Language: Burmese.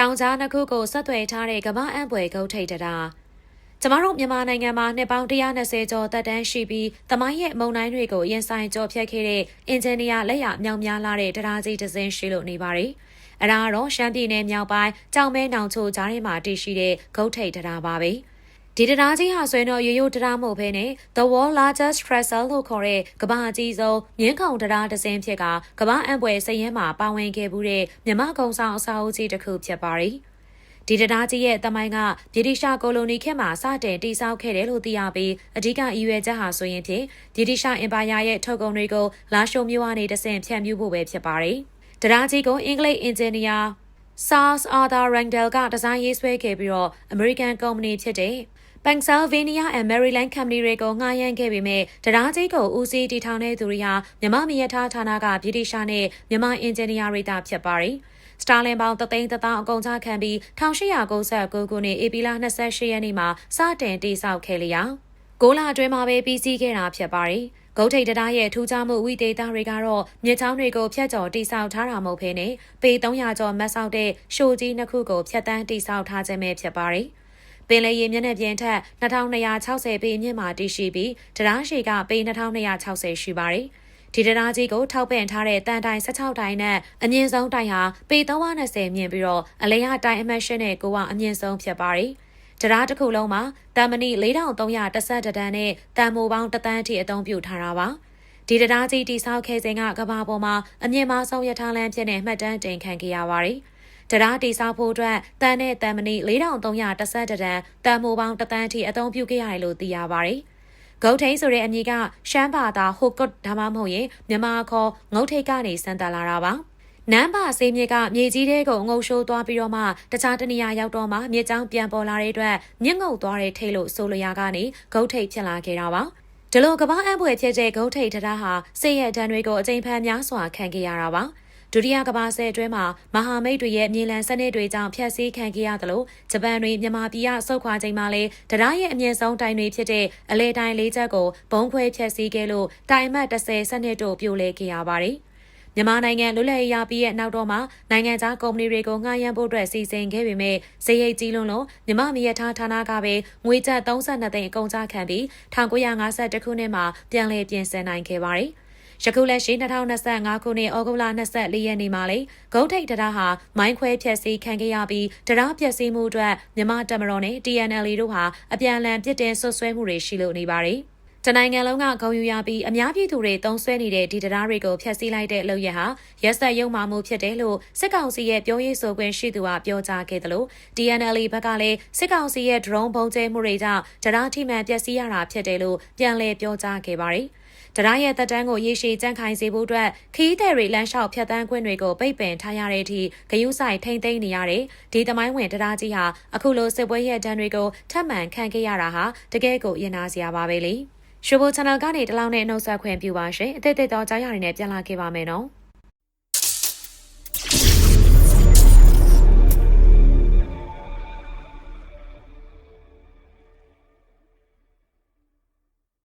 တောင်ကြားနှစ်ခုကိုဆက်သွယ်ထားတဲ့ကမ္ဘာအံပွဲဂုတ်ထိတ်တရာကျမတို့မြန်မာနိုင်ငံမှာနှစ်ပေါင်း120ကျော်သက်တမ်းရှိပြီးတမိုင်းရဲ့မုံတိုင်းတွေကိုရင်ဆိုင်ကြော်ဖြတ်ခဲ့တဲ့အင်ဂျင်နီယာလက်ရမြောင်များလာတဲ့တရားကြီးတစ်စင်းရှိလို့နေပါတယ်။အဲဒါကတော့ရှမ်းပြည်နယ်မြောက်ပိုင်းကြောင်မဲနောင်ချိုကြားထဲမှာတည်ရှိတဲ့ဂုတ်ထိတ်တရားပါပဲ။ ဒီတရားကြီးဟာဆွေတော့ရိုးရိုးတရားမဟုတ်ဘဲနဲ့ The World Largest Trestle လို့ခေါ်တဲ့ကမ္ဘာအကြီးဆုံးမြင်းခုံတရားတစ်စင်းဖြစ်ကကမ္ဘာအံပွဲစည်ရင်မှာပါဝင်ခဲ့မှုတဲ့မြမကုံဆောင်အစာအုပ်ကြီးတစ်ခုဖြစ်ပါတယ်။ဒီတရားကြီးရဲ့တမိုင်းကဗြိတိရှကိုလိုနီခေတ်မှာစတင်တည်ဆောက်ခဲ့တယ်လို့သိရပြီးအဓိကအရွယ်ချက်ဟာဆိုရင်ဖြင့်ဗြိတိရှအင်ပါယာရဲ့ထုတ်ကုန်တွေကိုလာရှိုမျိုးကနေတဆင့်ဖြန့်ဖြူးဖို့ပဲဖြစ်ပါတယ်။တရားကြီးကိုအင်္ဂလိပ်အင်ဂျင်နီယာ SARS Arthur Rangel ကဒီဇိုင်းရေးဆွဲခဲ့ပြီးတော့ American Company ဖြစ်တဲ့ Pennsylvania and Maryland Company တွေကိုငှားရမ်းခဲ့ပေမဲ့တရားကြီးကိုဦးစီးတည်ထောင်တဲ့သူတွေဟာမြမမီယထားဌာနကဗြိတိရှားနဲ့မြမအင်ဂျင်နီယာတွေတာဖြစ်ပါတယ်။စတာလင်ပေါင်တသိန်းတသောင်းအကုန်ချခံပြီး1899ခုနှစ်ဧပြီလ28ရက်နေ့မှာစတင်တည်ဆောက်ခဲ့လျာကိုလာအတွင်းမှာပဲပြီးစီးခဲ့တာဖြစ်ပါတယ်။ဂုတ်ထိတ်တရားရဲ့ထူးခြားမှုဝိသေသတွေကတော့မြစ်ချောင်းတွေကိုဖျက်ကျော်တိဆောက်ထားတာမဟုတ်ဘဲနဲ့ပေ300ကျော်မတ်ဆောက်တဲ့ရှိုးကြီးနှစ်ခုကိုဖျက်တမ်းတိဆောက်ထားခြင်းပဲဖြစ်ပါတယ်။ ပင်လယ်ရေမျက်နှာပြင်ထက်2260ပေမြင့်မှာတည်ရှိပြီးတရားရှိကပေ2260ရှိပါတယ်။ဒီတရားကြီးကိုထောက်ပံ့ထားတဲ့တန်တိုင်16တိုင်နဲ့အမြင့်ဆုံးတိုင်ဟာပေ320မြင့်ပြီးတော့အလဲရတိုင်အမတ်ရှင်းနဲ့ကိုကအမြင့်ဆုံးဖြစ်ပါတယ်။တရားတစ်ခုလုံးမှာတမ္မဏိ4312တန်းနဲ့တန်မိုပေါင်းတသန်းထိအသုံးပြုထားတာပါ။ဒီတရားကြီးတိဆောက်ခဲ့စဉ်ကကဘာပေါ်မှာအမြင့်မားဆုံးရထားလမ်းဖြစ်နေမှတ်တမ်းတင်ခံခဲ့ရပါတယ်။ တရားတိဆောက်ဖို့အတွက်တန်နဲ့တန်မဏိ4311တန်းတန်မိုပေါင်းတသန်းထိအသုံးပြုခဲ့ရတယ်လို့သိရပါတယ်။ဂုတ်ထိန်ဆိုတဲ့အမည်ကရှမ်းဘာသာဟိုကွတ်ဒါမှမဟုတ်ရင်မြန်မာခေါ်ငုတ်ထိတ်ကနေစံတက်လာတာပါ။နန်းပါစေးမြေကမြေကြီးတဲ့ကိုငုံရှိုးသွားပြီးတော့မှတခြားတနေရာရောက်တော့မှမြေကြောင်းပြန်ပေါ်လာတဲ့အတွက်မြင့်ငုံသွားတဲ့ထိတ်လို့ဆိုလိုရာကနေဂုတ်ထိတ်ဖြစ်လာခဲ့တာပါ။ဒီလိုကဘာအံပွဲဖြစ်တဲ့ဂုတ်ထိတ်တရားဟာစေရတန်းတွေကိုအကြိမ်ဖန်များစွာခံခဲ့ရတာပါ။ ဒုတိယကမ္ဘာစစ်အတွင်းမှာမဟာမိတ်တွေရဲ့မြေလံစနစ်တွေကြောင့်ဖျက်ဆီးခံခဲ့ရသလိုဂျပန်တွေမြန်မာပြည်ကဆုတ်ခွာချိန်မှာလည်းတရားရဲ့အမြင့်ဆုံးတိုင်တွေဖြစ်တဲ့အလဲတိုင်လေးချက်ကိုဘုံခွဲဖျက်ဆီးခဲ့လို့တိုင်မတ်30စနစ်တို့ပြိုလဲခဲ့ရပါတယ်။မြန်မာနိုင်ငံလွတ်လပ်ရေးရပြီးရဲ့နောက်တော့မှနိုင်ငံခြားကုမ္ပဏီတွေကိုငှားရမ်းဖို့အတွက်စီစဉ်ခဲ့ပေမဲ့ဈေးရိတ်ကြီးလွန်းလို့မြမမီယထားဌာနကပဲငွေကျပ်32သိန်းအကုန်ကျခံပြီး1952ခုနှစ်မှာပြန်လည်ပြင်ဆင်နိုင်ခဲ့ပါတယ်။ ယခုလက်ရှိ2025ခုနှစ်ဩဂုတ်လ24ရက်နေ့မှာလေဂုတ်ထိတ်တရားဟာမိုင်းခွဲဖျက်ဆီးခံခဲ့ရပြီးတရားပျက်စီးမှုအတွက်မြန်မာတပ်မတော်နဲ့ TNL တို့ဟာအပြန်အလှန်ပြစ်တင်ဆွဆွဲမှုတွေရှိလို့နေပါတယ်တနိုင်ငံလုံးကဂုံယူရပြီးအများပြည်သူတွေတုံးဆွဲနေတဲ့ဒီတရားတွေကိုဖျက်ဆီးလိုက်တဲ့လုပ်ရဟာရက်စက်ရုံမှမှုဖြစ်တယ်လို့စစ်ကောင်စီရဲ့ပြောရေးဆိုခွင့်ရှိသူကပြောကြားခဲ့တယ်လို့ DNL ဘက်ကလည်းစစ်ကောင်စီရဲ့ drone ပုံကျဲမှုတွေကြောင့်တရားထိမှန်ပျက်စီးရတာဖြစ်တယ်လို့ပြန်လည်ပြောကြားခဲ့ပါတယ်။ တရားရဲ့တက်တန်းကိုရေရှည်ကြန့်ခိုင်စေဖို့အတွက်ခီးသည်တွေလမ်းလျှောက်ဖြတ်တန်းခွင့်တွေကိုပိတ်ပင်ထားရတဲ့အထိဂယုဆိုင်ထိမ့်သိမ်းနေရတဲ့ဒီသမိုင်းဝင်တရားကြီးဟာအခုလိုစစ်ပွဲရဲ့တန်းတွေကိုထပ်မံခံခဲ့ရတာဟာတကယ်ကိုရင်နာစရာပါပဲလေ။ရှိုးဘို channel ကနေတလောင်းနဲ့နှုတ်ဆက်ခွင့်ပြုပါရှင်။အသစ်သစ်တော့ကြားရရင်လည်းပြန်လာခဲ့ပါမယ်နော်။